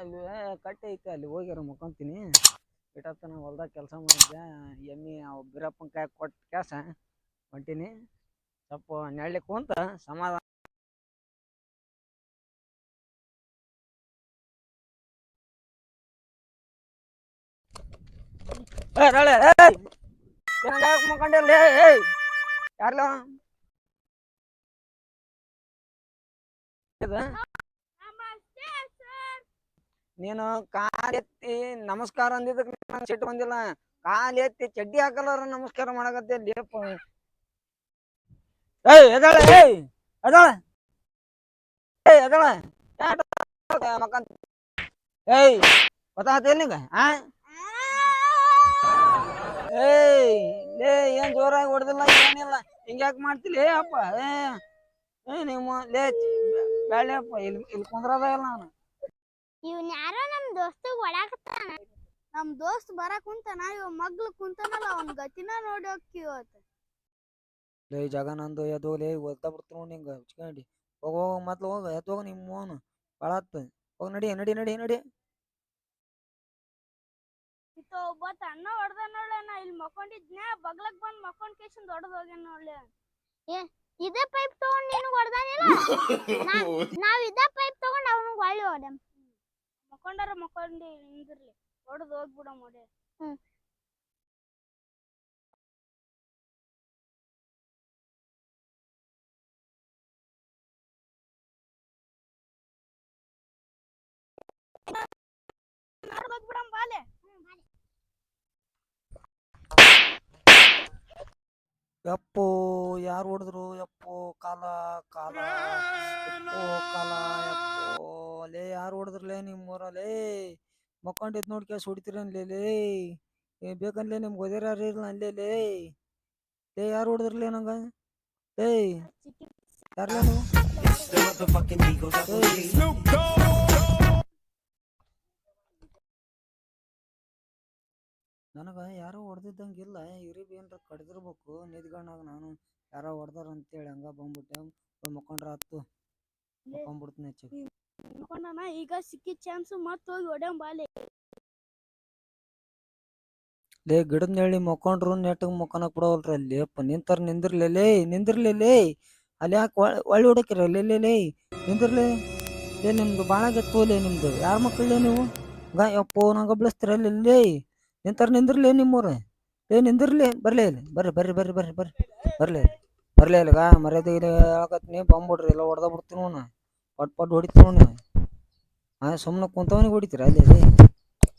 ಅಲ್ಲಿ ಕಟ್ಟೆ ಐತೆ, ಅಲ್ಲಿ ಹೋಗ್ಯಾರ ಮುಕೊಂತೀನಿ ನಾ ಹೊಲ್ದಾಗ ಕೆಲಸ ಮಾಡಿದ್ದೆ. ಎಮ್ಮಿ, ಅವ್ ಬೀರಪ್ಪನ ಕಾಯಿ ಕೊಟ್ಟು ಕೆಲಸ ಹೊಂಟೀನಿ. ಸ್ವಲ್ಪ ನೆಳ್ಳಿ ಕುಂತ ಸಮಾಧಾನ ಮುಖಂಡಿಲ್ಲ ಯಾರ್ಲ? ನೀನು ಕಾಲ್ ಎತ್ತಿ ನಮಸ್ಕಾರ ಅಂದಿದ್ದಕ್ಕೆ ನಾನು ಸಿಟ್ಟು ಬಂದಿಲ್ಲ. ಕಾಲ್ ಎತ್ತಿ ಚಡ್ಡಿ ಹಾಕಲಾರ ನಮಸ್ಕಾರ ಮಾಡಕತ್ತೆ ಲೇಪ. ಏಯ್ ಎದಳ ಏಯ್ ಎದಳ ಏಯ್ ಎದಳ ಏಯ್ ಆ? ಏಯ್, ಲೇ, ಏನ್ ಜೋರಾಗಿ ಹೊಡೆದಿಲ್ಲ, ಏನಿಲ್ಲ. ಹಿಂಗ್ಯಾಕ್ ಏ, ಅಪ್ಪ, ಏ ನಿಮ್ಮ ಲೇ ಬ್ಯಾಳೆಪ್ಪ ಇಲ್ಲಿ ಇಲ್ಲಿ ಕುಂದ್ರದ ಇಲ್ಲ ನಾನು. ಇವ್ನ ಯಾರೋ ನಮ್ ದೋಸ್ತ ಒಳಾಕತ್ತಾನ ನಮ್ ದೋಸ್ತ್ ಬರಕ್ ಕುಂತಾನ ಇವ ಮಗ್ಳು ಕುಂತಾನಲ್ಲ ಅವ್ನ ಗತಿನ ನೋಡಿ ಹೋಕ್ಕಿ ಇವತ್ತು ಲೇ ಜಾಗ ನಂದು ಎದ್ದು ಲೇ ಓದ್ತಾ ಬಿಡ್ತು ನೋಡಿ ಹಿಂಗ ಹಚ್ಕೊಂಡಿ. ಹೋಗ ಹೋಗ ಮೊದ್ಲು ಹೋಗ ಎದ್ದು ಹೋಗ ನಿಮ್ಮ ಹೋಗಿ ನಡಿ ನಡಿ ನಡಿ ನಡಿ. ಇತ್ತ ಒಬ್ಬ ಅಣ್ಣ ಹೊಡೆದ ನೋಡ್ಲೆ ನಾ ಇಲ್ಲಿ ಮಕ್ಕೊಂಡಿದ್ನ ಬಗ್ಲಕ್ ಬಂದ್ ಮಕ್ಕೊಂಡ್ ಕೇಶನ್ ದೊಡ್ಡದ ಹೋಗ್ಯಾನ ನೋಡ್ಲೆ. ಏ ಇದೇ ಪೈಪ್ ತಗೊಂಡ್ ನೀನು ಹೊಡ್ದಾನಿಲ್ಲ? ನಾವ್ ಇದೇ ಪೈಪ್ ತಗೊಂಡ್ ಅವನಿಗೆ ಒಳ್ಳೆ ಹೊಡೆ ಮಕ್ಕೊಂಡಾರ ಮಕ್ಕೊಂಡಿ ನಿಂದಿರ್ಲಿ ಹೊಡೆದು ಹೋಗ್ಬಿಡ ಮೊಡೆ. ಹ್ಮ್. ಹೋಗ್ಬಿಡಮ್ ಬಾಲೆ ಯಪ್ಪೋ ಯಾರು ಹೊಡೆದ್ರು? ಯಪ್ಪೋ ಕಾಲ ಕಾಲ. ಯಪ್ಪೋ ಕಾಲ ಯಪ್ಪೋ. ಯಾರು ಹೊಡೆದ್ರಲೇ ನಿಮ್ಮ ಊರಲ್ಲಿ? ಮಕ್ಕೊಂಡಿದ್ ನೋಡಿ ಕೇಸ್ ಹೊಡಿತೀರನ್ಲೇ ಏ, ಬೇಕನ್ಲೇ ನಿಮ್ಗೆ ಓದಿರ ಇಲ್ಲ ಅಲ್ಲೇ ಏ ಯಾರು ಹೊಡೆದ್ರಲೇ ನಂಗೆ? ಏಯ್ ಯಾರಲ್ಲ ನೀವು? ನನಗ ಯಾರೋ ಹೊಡೆದಿದ್ದಂಗಿಲ್ಲ ಇವ್ರಿಗೆ ಏನ್ರ ಕಡ್ದಿರ್ಬೇಕು. ನಿದ್ಗಣ್ಣಾಗ ನಾನು ಯಾರೋ ಹೊಡೆದಾರ ಅಂತೇಳಿ ಹಂಗ ಬಂದ್ಬಿಟ್ಟೆ. ಮಕ್ಕೊಂಡ್ರ ಹತ್ತು ಮಕ್ಕೊಂಡ್ಬಿಡ್ತೀನಿ ಹೆಚ್ಚು ಮಕ್ಕೊಂಡನ ಈಗ ಸಿಕ್ಕಿ ಚಾನ್ಸ್ ಮತ್ತೆ ಹೋಗಿ ಹೊಡೆಯಂ ಬಾಲೆ ಲೇ ಗಿಡದ ನೆಳ್ಳಿ ಮಕ್ಕೊಂಡ್ರು ನೆಟ್ಟಗ್ ಮಕ್ಕೊನಕ್ ಬಿಡವಲ್ರಿ ಅಲ್ಲಿ. ಅಪ್ಪ ನಿಂತಾರ ನಿಂದಿರ್ಲೇ ಲೇ, ನಿಂದಿರ್ಲಿ ಲೇ. ಅಲ್ಲಿ ಯಾಕೆ ಒಳ್ಳೆ ಹುಡುಕಿರ ಲೇ ನಿಂದಿರ್ಲಿ. ಏ ನಿಮ್ದು ಭಾಳ ಗತ್ತೋಲೆ ನಿಮ್ದು. ಯಾರ ಮಕ್ಕಳೇ ನೀವು? ಗ ಯಪ್ಪೋ ನಂಗೆ ಬೆಳೆಸ್ತೀರ ಲೇ. ನಿಂತಾರ ನಿಂದಿರ್ಲಿ ನಿಮ್ಮೂರ ಏ ನಿಂದಿರ್ಲಿ, ಬರ್ಲಿ ಇಲ್ಲಿ. ಬರ್ರಿ ಬರ್ರಿ ಬರ್ರಿ ಬರ್ರಿ ಬರ್ರಿ. ಬರ್ಲಿ ಬರ್ಲಿ ಇಲ್ಲಿಗ, ಮರ್ಯಾದೆ ಹೇಳಕತ್ತೀನಿ ಬಂದ್ಬಿಡ್ರಿ, ಎಲ್ಲ ಹೊಡೆದ ಬಿಡ್ತೀನಿ ಪಟ್ ಪಟ್ ಹೊಡಿತೀನಿ ಅವ್ನ ಹಾಂ ಸುಮ್ಮನೆ ಕುಂತವನಿಗೆ ಹೊಡಿತೀರ ಅಲ್ಲಿ ಅಲ್ಲಿ?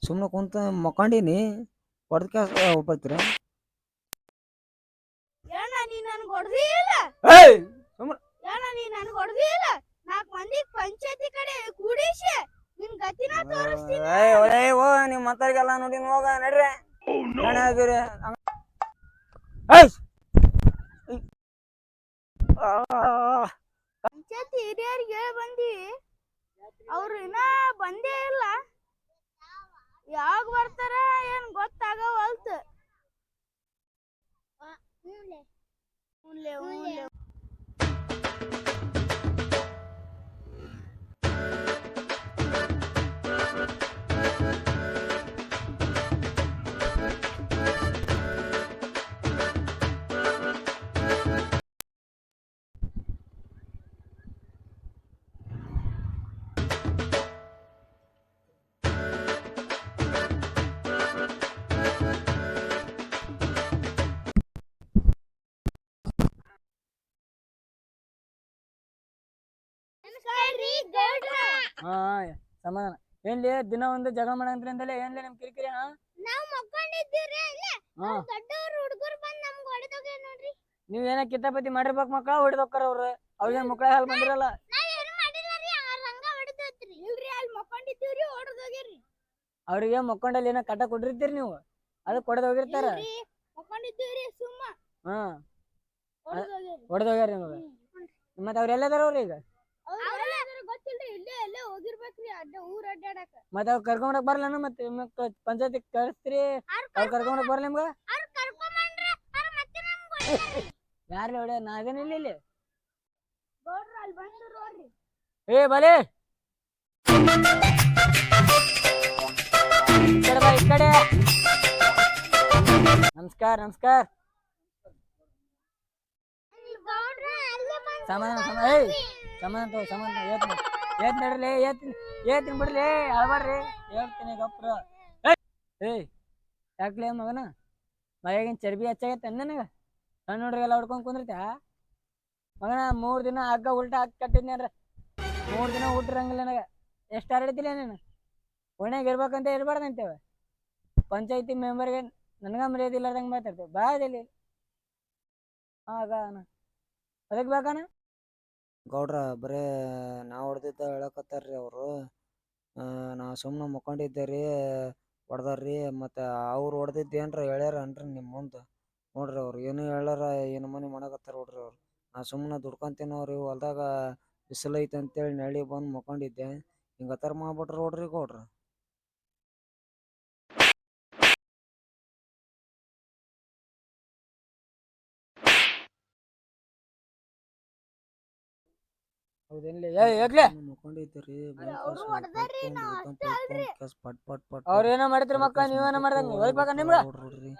ಸುಮ್ಮನೆ ಕುಂತ ಮಕ್ಕಂಡೀನಿ ಹೊಡೆದ ಬರ್ತೀರ ಏನ ನೀ ನನ್ಗೆ ಹೊಡ್ದಿ ಇಲ್ಲ? ಏಯ್! ಏನ ನೀ ನನ್ಗೆ ಹೊಡ್ದಿ ಇಲ್ಲ? ನಾಲ್ಕು ಮಂದಿ ಪಂಚಾಯತಿ ಕಡೆ ಕೂಡಿಸಿ ನಿನ್ ಗತಿನ ತೋರಿಸ್ತೀನಿ. ಏಯ್ ಓ ನಿಮ್ಮ ಮತ್ತರಿಗೆಲ್ಲ ನೋಡಿ ಹೋಗ ನಡ್ರಿ. ನಡೆ ಅದೀರಿ ಏಯ್ ಆ, ಪಂಚಾಯತಿ ಹಿರಿಯರಿಗೆ ಹೇಳಿ ಬಂದಿ. ಅವ್ರು ಇನ್ನ ಬಂದೇ ಇಲ್ಲ. ಯಾವಾಗ ಬರ್ತಾರ ಏನ್ ಗೊತ್ತಾಗವಲ್ತು. ಹಾ ಸಮಾಧಾನ. ಏನ್ಲಿ ದಿನ ಒಂದು ಜಗಳ ಮಾಡಂತ್ರಿ ಅಂತಲೇ ಏನ್ಲಿ ನಿಮ್ ಕಿರಿಕಿರಿ ಹಾ? ನಾವ್ ಮಕ್ಕೊಂಡಿದ್ದೀವ್ರಿ ಇಲ್ಲೇ ಹಾ. ದೊಡ್ಡವ್ರು ಹುಡುಗರು ಬಂದ್ ನಮ್ಗೆ ಹೊಡೆದೋಗ್ಯ ನೋಡ್ರಿ. ನೀವ್ ಏನ ಕಿತಾಪತಿ ಮಾಡಿರ್ಬೇಕು ಮಕ್ಕಳ ಹೊಡಿದೋಕ್ಕಾರ ಅವ್ರು. ಅವ್ರೇನ್ ಮಕ್ಕಳ ಹಾಲ್ ಬಂದಿರಲ್ಲ. ನಾವ್ ಏನು ಮಾಡಿಲ್ಲ ರೀ ಅವ್ರ ಹಂಗ ಹೊಡೆದೋತ್ರಿ. ಇಲ್ರಿ ಅಲ್ಲಿ ಮಕ್ಕೊಂಡಿದ್ದೀವ್ರಿ ಹೊಡೆದೋಗ್ಯಾರಿ ಅವ್ರಿಗೆ ಮಕ್ಕೊಂಡಲ್ಲಿ ಏನೋ ಕಟ್ಟ ಕೊಟ್ಟಿರ್ತೀರಿ ನೀವು? ಅದಕ್ಕೆ ಹೊಡೆದ್ ಹೋಗಿರ್ತಾರ ಇಲ್ರಿ ಮಕ್ಕೊಂಡಿದ್ದೀವ್ರಿ ಸುಮ್ಮ. ಹಾ. ಹೊಡೆದೋಗ್ಯಾರಿ ಹೊಡೆದ್ ಹೋಗ್ಯಾರ ನಿಮಗೆ ಮತ್ತೆ ಅವ್ರೆಲ್ಲದಾರ ಅವ್ರ ಈಗ? ಹೋಗಿರ್ಬೇಕ್ರಿ ಅಡ್ಡ ಊರ್ ಅಡ್ಡಾಡಕ. ಮತ್ತ ಅವ್ರ ಕರ್ಕೊಂಡಕ್ ಬರಲ್ಲ ಮತ್ತೆ? ಪಂಚಾಯತಿ ಕಳಿಸ್ತೀರಿ. ಅವ್ರ ಕರ್ಕೊಂಡಕ್ ಬರಲ್ಲ ನಿಮ್ಗ? ಯಾರ್ಲಿ ಹೊಡೆ ನಾ ಅದೇನಿಲ್ಲ ಇಲ್ಲಿ? ಏ ಬಲೆ! ಈ ಕಡೆ ನಮಸ್ಕಾರ ನಮಸ್ಕಾರ. ಸಮಾಧಾನ ಸಮಾಧಾನ. ಏಯ್ ಸಮಾಧಾನ ತಗೋ ಸಮಾಧಾನ ತಗೋ ಏತ್. ಏತ್ ನಡ್ರಿ ಏತ್ ಏತ್ ಬಿಡ್ರಿ, ಅಳ್ಬಾಡ್ರಿ. ಹೇಳ್ತೀನಿ ಗಪ್ರ. ಏಯ್! ಯಾಕ್ಲೇ ಮಗನ? ಮೈಯಾಗಿನ ಚರ್ಬಿ ಹೆಚ್ಚಾಗೈತೆ ನನಗ? ಸಣ್ಣ ಎಲ್ಲ ಹೊಡ್ಕೊಂಡ್ ಕುಂದಿರ್ತ್ಯಾ? ಮಗನ, ಮೂರು ದಿನ ಹಗ್ಗ ಉಲ್ಟಾ ಹಾಕಿ ಕಟ್ಟಿದ್ನೇನ್ರ ಮೂರು ದಿನ ಊಟಿರಂಗಿಲ್ಲ ನನಗ. ಎಷ್ಟು ಹರಡಿದ್ದಿಲ್ಲ ನೀನು? ಓಣ್ಯಾಗ ಇರ್ಬೇಕಂತ ಇರ್ಬಾರ್ದಂತೇವ. ಪಂಚಾಯತಿ ಮೆಂಬರ್ಗೆ ನನಗ ಮರ್ಯಾದೆ ಇಲ್ಲಾರ್ದಂಗೆ ಮಾತಾಡ್ತೇವೆ ಬಾ ಇಲ್ಲಿ ಆಗ ಅದಕ್ಕೆ ಬೇಕಣ್ಣ ಗೌಡ್ರ ಬರೇ ನಾ ಹೊಡೆದಿದ್ದ ಹೇಳಕತ್ತಾರ್ರಿ ಅವರು. ನಾ ಸುಮ್ಮನೆ ಮುಕ್ಕೊಂಡಿದ್ದೆ ರೀ ಹೊಡ್ದಾರ್ರಿ, ಮತ್ತು ಅವ್ರು ಹೊಡೆದಿದ್ದು ಏನ್ರ ಹೇಳ್ಯಾರನ್ರಿ ನಿಮ್ಮ ಮುಂದೆ? ನೋಡ್ರಿ ಅವ್ರು ಏನು ಹೇಳ್ಯಾರ, ಏನು ಮನೆ ಮಾಡಕತ್ತಾರ ನೋಡ್ರಿ ಅವ್ರು. ನಾ ಸುಮ್ಮನೆ ದುಡ್ಕೊಂತೀನವ್ರಿ, ಹೊಲ್ದಾಗ ಬಿಸಿಲು ಐತೆ ಅಂತೇಳಿ ನೆಳಿ ಬಂದು ಮುಕೊಂಡಿದ್ದೆ ಹಿಂಗತ್ತಾರ ಮಾಡ್ಬಿಟ್ರು ನೋಡ್ರಿ ಗೌಡ್ರ. ಹೌದೇನ್ಲಿ? ಏ ಯಾಕ್ಲೆ ಮುಕ್ಕೊಂಡಿದ್ದೆ ರೀ ಅವ್ರು ಹೊಡ್ದಾರ್ರಿ, ಅಷ್ಟೇ ಅಲ್ರಿ. ಪಟ್ ಪಟ್ ಪಟ್ ಅವ್ರ ಏನೋ ಮಾಡಿದ್ರಿ ಮಕ್ಕ ನೀವೇನೋ ಮಾಡ್ದಂಗ ಹೋಗ್ಬೇಕ ನಿಮ್ಗ? ನೋಡ್ರಿ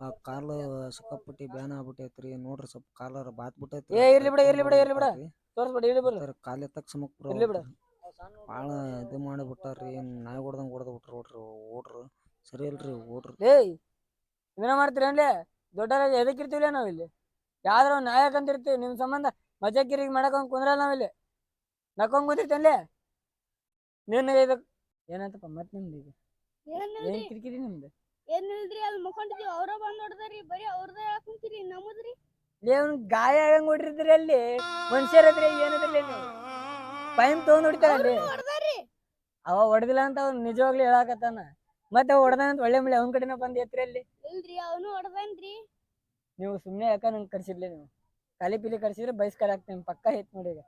ಆ ಕಾಲು ಸಿಕ್ಕಾಪಟ್ಟಿ ಬ್ಯಾನ್ ಆಗ್ಬಿಟ್ಟೈತ್ರಿ ನೋಡ್ರಿ ಸ್ವಲ್ಪ ಕಾಲರ ಬಾತ್ ಬಿಟ್ಟೈತ್ರಿ ಏ, ಇರ್ಲಿ ಬಿಡ ಇರ್ಲಿ ಬಿಡ ಇರ್ಲಿ ಬಿಡು. ತೋರ್ಸ್ಬಿಡಿ ಇಲ್ಲಿ ಬರ್ರಿ ಕಾಲ್ ಎತ್ತಕ್ ಸಮಕ್ ಇರ್ಲಿ ಬಿಡು. ಭಾಳ ಇದು ಮಾಡಿಬಿಟ್ಟಾರ್ರಿ ನಾಯಿ ಹೊಡ್ದಂಗ್ ಹೊಡೆದ್ ಬಿಟ್ರು ನೋಡ್ರಿ ಓಡ್ರು. ಸರಿ ಇಲ್ರಿ ಓಡ್ರು. ಏಯ್ ಏನೋ ಮಾಡ್ತೀರಿ ಅನ್ಲೇ ದೊಡ್ಡ ಎದಕ್ ಇರ್ತೀವಿಲ್ಲ ನಾವ್ ಇಲ್ಲಿ ಯಾವ್ದ್ರ ನಾಯಕ ಅಂತ ಇರ್ತೀವಿ ನಿಮ್ ಸಂಬಂಧ ಮಜಾಕಿರಿಗೆ ಮಾಡಕ್ ಕುಂದ್ರಲ್ಲ ನಾವಿಲ್ಲಿ. ನಕ್ಕೊಂಡ್ ಅಲ್ಲೇ ನಿನ್ನ ಇದಕ್ ಏನಂತಪ್ಪ ಮತ್ ನಿಮ್ದು ಈಗ? ಏನ್ ಕಿರಿಕಿರಿ ನಿಮ್ದು? ಏನಿಲ್ರಿ ಅಲ್ಲಿ ಮುಖಂಡಿದೀವಿ ಅವ್ರ ಬಂದ್ ನೋಡ್ದಾರಿ ಬರೀ ಅವ್ರದ ಹೇಳಕ್ ಕುಂತೀರಿ ನಮ್ಮದ್ರಿ? ಲೇ ಅವ್ನ್ ಗಾಯ ಆಗಂಗ್ ಹೊಡಿರ್ತೀರಿ ಅಲ್ಲಿ? ಮನುಷ್ಯರ ಹತ್ರ ಏನದ್ರಲ್ಲಿ ನೀವು ಪೈಮ್ ತಗೊಂಡ್ ಹೊಡಿತಾರ ಅಲ್ಲಿ? ಹೊಡ್ದಾರಿ ಅವ ಹೊಡೆದಿಲ್ಲ ಅಂತ ಅವ್ನು ನಿಜವಾಗ್ಲೂ ಹೇಳಾಕತ್ತಾನ. ಮತ್ತೆ ಅವ ಹೊಡೆದ ಅಂತ ಒಳ್ಳೆ ಮಳೆ ಅವ್ನ ಕಡೆನ ಬಂದ್ ಎತ್ರಿ ಅಲ್ಲಿ? ಇಲ್ರಿ ಅವನು ಹೊಡ್ದನ್ರಿ. ನೀವು ಸುಮ್ನೆ ಯಾಕ ನಂಗೆ ಕರ್ಸಿರ್ಲಿ ನೀವು? ಕಾಲಿ ಪಿಲಿ ಕರ್ಸಿದ್ರೆ ಬಯಸ್ಕರ ಹಾಕ್ತೀನಿ ಪಕ್ಕ ಹೇತ್ ನೋಡಿ ಈಗ.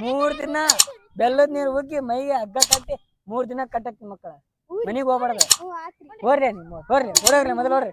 ಮೂರ್ ದಿನ ಬೆಲ್ಲದ ನೀರು ಉಗ್ಗಿ ಮೈಗೆ ಹಗ್ಗ ಕಟ್ಟಿ ಮೂರ್ ದಿನ ಕಟ್ಟಕ್ತಿ ಮಕ್ಕಳ. ಮನಿಗ್ ಹೋಗ್ಬಾರ್ದು. ಹೋರ್ರಿ ನೀವು, ಹೋರ್ರಿ ಮೊದಲು ಹೋರ್ರಿ.